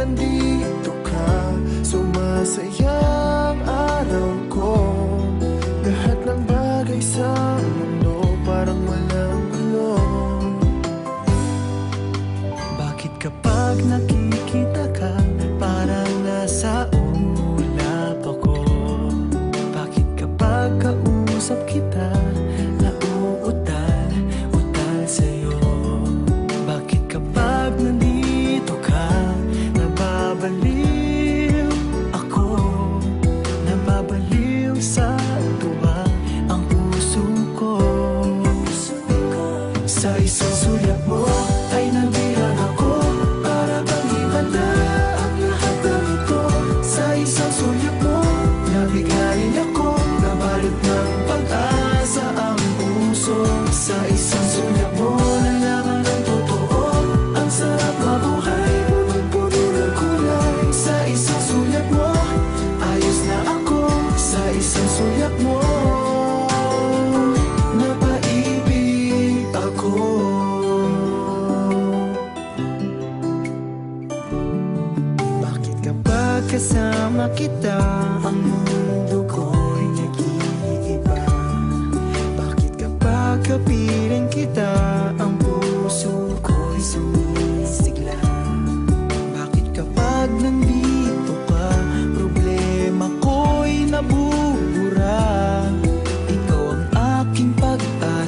nandito ka Sumasayang araw ko. Lahat ng bagay sa mundo Parang walang gulo Bakit kapag nakita kasama kita. Ang mundo ko'y nag-iiba. Bakit kapag kapiling kita? Ang puso ko'y sumisigla. Bakit kapag nandito ka? Problema ko'y nabubura Ikaw ang aking pag-asa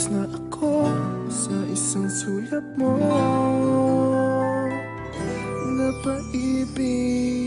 Ubus na ako sa isang sulat mo. Napaibig